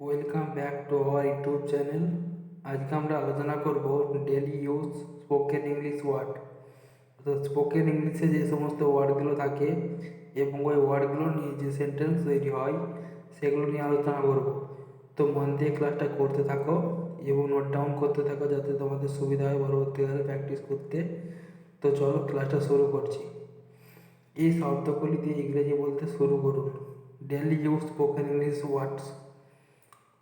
Welcome back to our YouTube channel আজকে আমরা আলোচনা করব daily use spoken English word তো স্পোকেন ইংলিশে যে সমস্ত ওয়ার্ডগুলো থাকে এবং ওই ওয়ার্ডগুলো নিয়ে যে সেন্টেন্স তৈরি হয়, সেগুলো নিয়ে আলোচনা করব। তো মন দিয়ে ক্লাসটা করতে থাকো এবং নোট ডাউন করতে থাকো যাতে তোমাদের সুবিধা হয় পরবর্তীকালে প্র্যাকটিস করতে। তো চলো ক্লাসটা শুরু করছি। এই শব্দগুলি দিয়ে ইংরেজি বলতে শুরু করুন। ডেলি ইউজ স্পোকেন ইংলিশ ওয়ার্ডস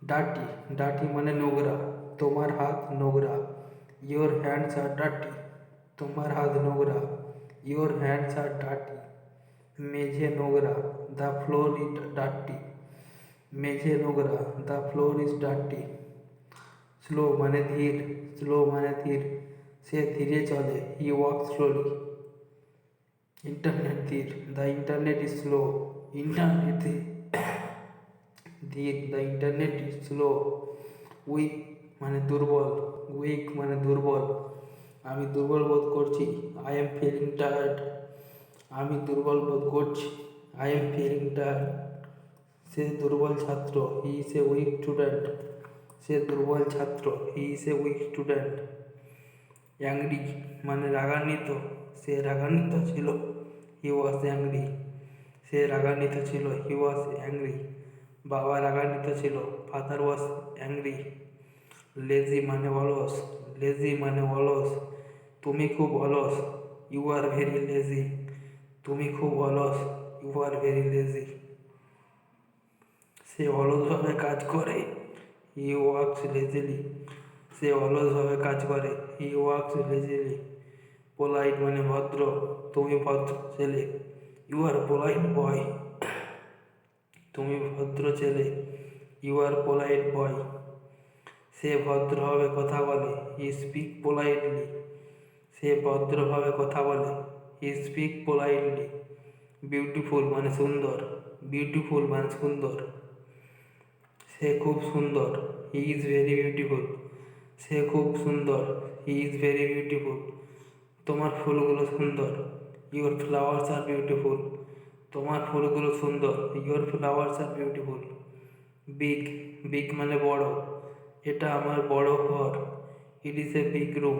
ডাটি ডাটি মানে নোংরা তোমার হাত নোংরা ইয়োর হ্যান্ডস আর ডাটি তোমার হাত নোংরা ইয়োর হ্যান্ডস আর ডাটি মেঝে নোংরা দ্য ফ্লোর ইজ ডাটি মেঝে নোংরা দ্য ফ্লোর ইজ ডাটি স্লো মানে ধীর স্লো মানে ধীর সে ধীরে চলে হি ওয়াক স্লোলি ইন্টারনেট ধীর the internet is slow internet ধীর ধীর দ্য ইন্টারনেট স্লো উইক মানে দুর্বল উইক মানে দুর্বল। আমি দুর্বল বোধ করছি আই এম ফিলিং টায়ার্ড আমি দুর্বল বোধ করছি আই এম ফিলিং টায়ার্ড সে দুর্বল ছাত্র he is a weak student সে দুর্বল ছাত্র he is a weak student angry মানে রাগান্বিত, সে রাগান্বিত ছিল। হি ওয়াজ অ্যাংরি সে রাগান্বিত ছিল হি ওয়াজ অ্যাংরি বাবা রাগান্বিত ছিল। ফাদার ওয়াজ অ্যাংরি লেজি মানে অলস। লেজি মানে অলস। তুমি খুব অলস। ইউ আর ভেরি লেজি তুমি খুব অলস। ইউ আর ভেরি লেজি সে অলসভাবে কাজ করে। হি ওয়ার্কস লেজিলি সে অলসভাবে কাজ করে। হি ওয়ার্কস লেজিলি পোলাইট মানে ভদ্র। তুমি ভদ্র ছেলে। ইউ আর পোলাইট বয় তুমি ভদ্র ছেলে ইউ আর পোলাইট বয় সে ভদ্রভাবে কথা বলে ই স্পিক পোলাইটলি সে ভদ্রভাবে কথা বলে ই স্পিক পোলাইটলি বিউটিফুল মানে সুন্দর বিউটিফুল মানে সুন্দর। সে খুব সুন্দর হি ইজ ভেরি বিউটিফুল সে খুব সুন্দর হি ইজ ভেরি বিউটিফুল তোমার ফুলগুলো সুন্দর। ইউর ফ্লাওয়ার্স আর বিউটিফুল তোমার ফুলগুলো সুন্দর your flowers are beautiful big big মানে বড়, এটা আমার বড় ঘর it is a big room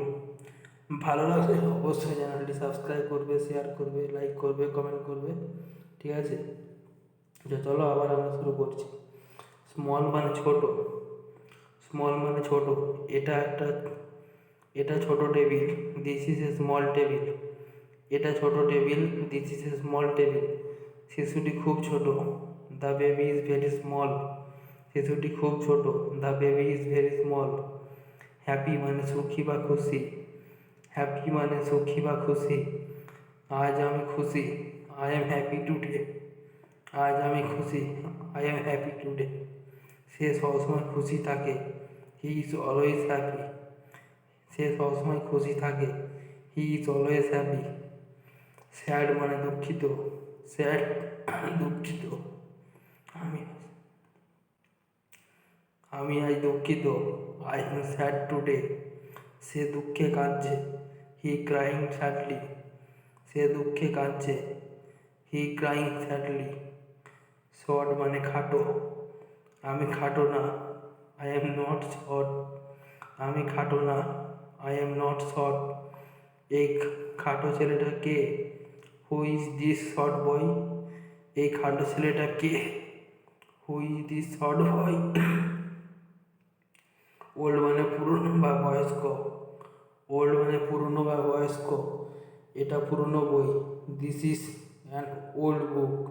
ভালো লাগলে অবশ্যই চ্যানেলটি সাবস্ক্রাইব করবে শেয়ার করবে লাইক করবে কমেন্ট করবে, ঠিক আছে? তো চলো আবার আমরা শুরু করছি। স্মল মানে ছোট স্মল মানে ছোট, এটা একটা, এটা ছোট table this is a small table এটা ছোট table this is a small table শিশুটি খুব ছোট। The baby is very small শিশুটি খুব ছোট। The baby is very small happy মানে সুখী বা খুশি। হ্যাপি মানে সুখী বা খুশি। আজ আমি খুশি। আই এম হ্যাপি টুডে আজ আমি খুশি। আই এম হ্যাপি টুডে সে সবসময় খুশি থাকে। হি ইজ অলওয়েজ হ্যাপি সে সবসময় খুশি থাকে। He is always happy sad মানে দুঃখিত। স্যাড দুঃখিত। আমি আমি আজ দুঃখিত। I am sad today. সে দুঃখে কাঁদছে। হি ক্রাইং স্যাডলি। সে দুঃখে কাঁদছে। হি ক্রাইং স্যাডলি। শর্ট মানে খাটো। আমি খাটো না। I am not short. আমি খাটো না। I am not short. এই খাটো ছেলেটা কে? Who is this short boy এই খাটো ছেলেটা কে? Who is this short boy old মানে পুরনো বা বয়স্ক? ওল্ড মানে পুরনো বা বয়স্ক? এটা পুরনো বই। This is an old book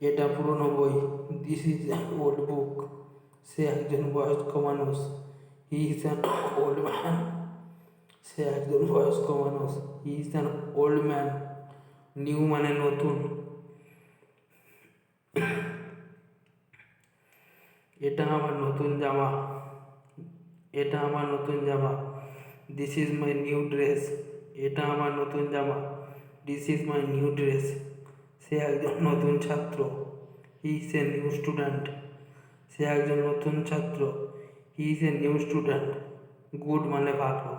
এটা পুরনো বই। This is an old book সে একজন বয়স্ক মানুষ। He is an old man সে একজন বয়স্ক মানুষ। He is an old man new মানে নতুন। এটা আমার নতুন জামা। এটা আমার নতুন জামা। This is my new dress এটা আমার নতুন জামা। This is my new dress সে একজন নতুন ছাত্র। He is a new student সে একজন নতুন ছাত্র। He is a new student good মানে ভালো।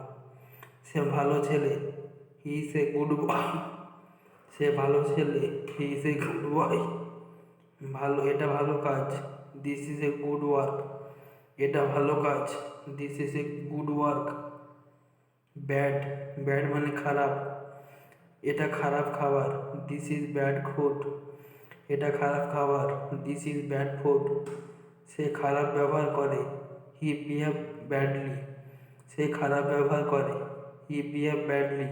সে ভালো ছেলে। He is a good boy সে ভালো ছেলে হি গুড বয় ভালো, এটা ভালো কাজ। This is a good work এটা ভালো কাজ। This is a good work bad bad মানে খারাপ। এটা খারাপ খাবার। দিস ইজ ব্যাড ফুড এটা খারাপ খাবার। দিস ইজ ব্যাড ফুড সে খারাপ ব্যবহার করে। হি বিহেভ ব্যাডলি সে খারাপ ব্যবহার করে। হি বিহেভ ব্যাডলি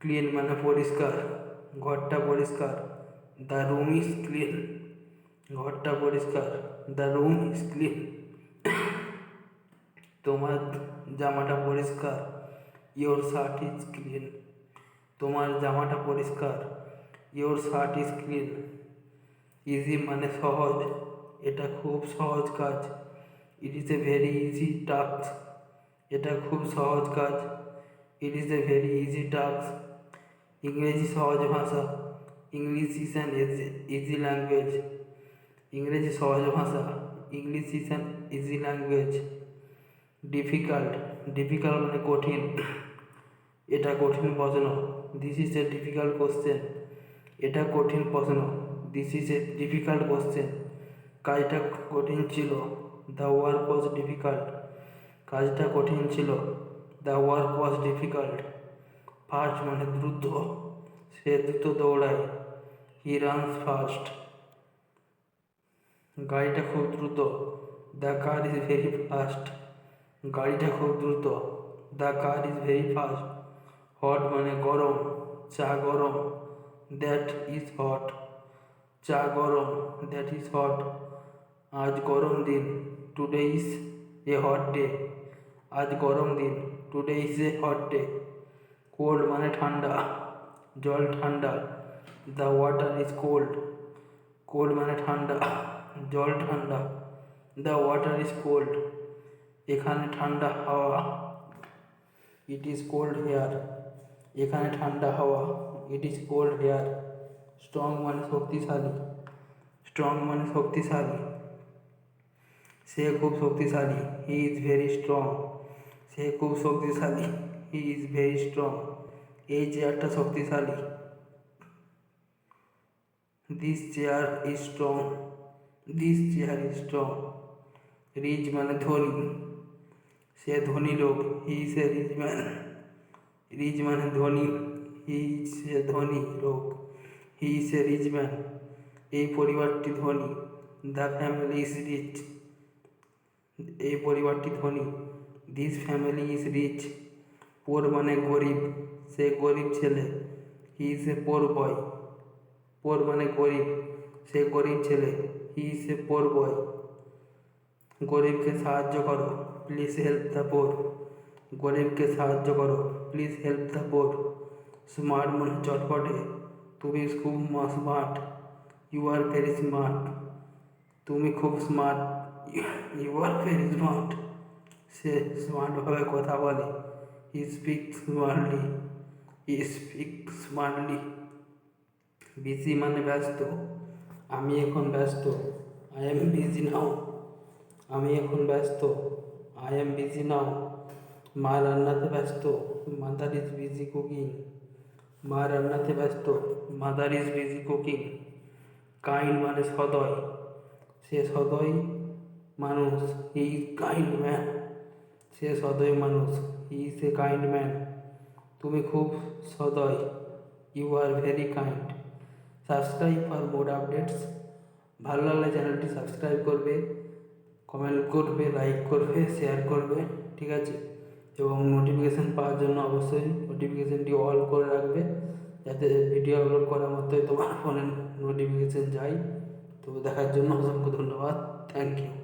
ক্লিন মানে পরিষ্কার। ঘরটা পরিষ্কার। দ্য রুম ইজ ক্লিন ঘরটা পরিষ্কার। দ্য রুম ইজ ক্লিন তোমার জামাটা পরিষ্কার। ইয়োর শার্ট ইজ ক্লিন তোমার জামাটা পরিষ্কার। Your shirt is clean easy মানে সহজ। এটা খুব সহজ কাজ। It is a very easy task এটা খুব সহজ কাজ। It is a very easy task ইংরেজি সহজ ভাষা, English is an easy language ইংরেজি সহজ ভাষা, English is an easy language difficult difficult মানে কঠিন, এটা কঠিন প্রশ্ন this is a difficult question এটা কঠিন প্রশ্ন this is a difficult question কাজটা কঠিন ছিল দ্য ওয়ার্ক ওয়াজ ডিফিকাল্ট কাজটা কঠিন ছিল the work was difficult fast মানে দ্রুত। সে দ্রুত দৌড়ায়। হি রানস ফাস্ট গাড়িটা খুব দ্রুত। The car is very fast গাড়িটা খুব দ্রুত। The car is very fast hot মানে গরম। চা গরম। দ্যাট ইজ হট চা গরম। দ্যাট ইজ হট আজ গরম দিন। Today is a hot day আজ গরম দিন। Today is a hot day cold মানে ঠান্ডা জল ঠান্ডা the water is cold cold মানে ঠান্ডা জল ঠান্ডা দ্য ওয়াটার ইজ কোল্ড এখানে ঠান্ডা হাওয়া ইট ইজ কোল্ড হেয়ার এখানে ঠান্ডা হাওয়া it is cold here strong মানে শক্তিশালী স্ট্রং মানে শক্তিশালী সে খুব শক্তিশালী হি ইজ ভেরি স্ট্রং সে খুব শক্তিশালী হি ইজ ভেরি স্ট্রং এই চেয়ারটা শক্তিশালী this chair is strong this chair is strong rich মানে ধনী সে ধনী লোক he is a rich man rich মানে ধনী হি ইজ এ ধনী লোক he is a rich man এই পরিবারটি ধনী। দ্য ফ্যামিলি ইজ রিচ এই পরিবারটি ধনী। This family is rich poor মানে গরিব সে গরিব ছেলে he is a poor boy poor মানে গরিব সে গরিব ছেলে হি ইজ এ পোর বয় গরিবকে সাহায্য করো প্লিজ হেল্প দ্য পোর গরিবকে সাহায্য করো please help the poor smart মানে চটপটে তুমি খুব smart you are very smart তুমি খুব smart you are very smart সে স্মার্টভাবে কথা বলে he speak smartly speak smartly busy মানে ব্যস্ত। আমি এখন ব্যস্ত। আই এম বিজি নাও আমি এখন ব্যস্ত। আই এম বিজি নাও মা রান্নাতে ব্যস্ত। মাদার ইজ বিজি কুকিং মা রান্নাতে ব্যস্ত। Mother is busy cooking kind মানে সদয়। সে সদয় মানুষ। ইজ কাইন্ড ম্যান সে সদয় মানুষ ইজ এ কাইন্ড ম্যান। তুমি খুব সদয়, you are very kind. Subscribe for more updates. ভালো লাগলে চ্যানেলটি সাবস্ক্রাইব করবে, কমেন্ট করবে, লাইক করবে, শেয়ার করবে, ঠিক আছে? এবং নোটিফিকেশান পাওয়ার জন্য অবশ্যই নোটিফিকেশানটি অল করে রাখবে, যাতে ভিডিও আপলোড করার মতোই তোমার ফোনে নোটিফিকেশান যায়। তো দেখার জন্য অসংখ্য ধন্যবাদ। Thank you.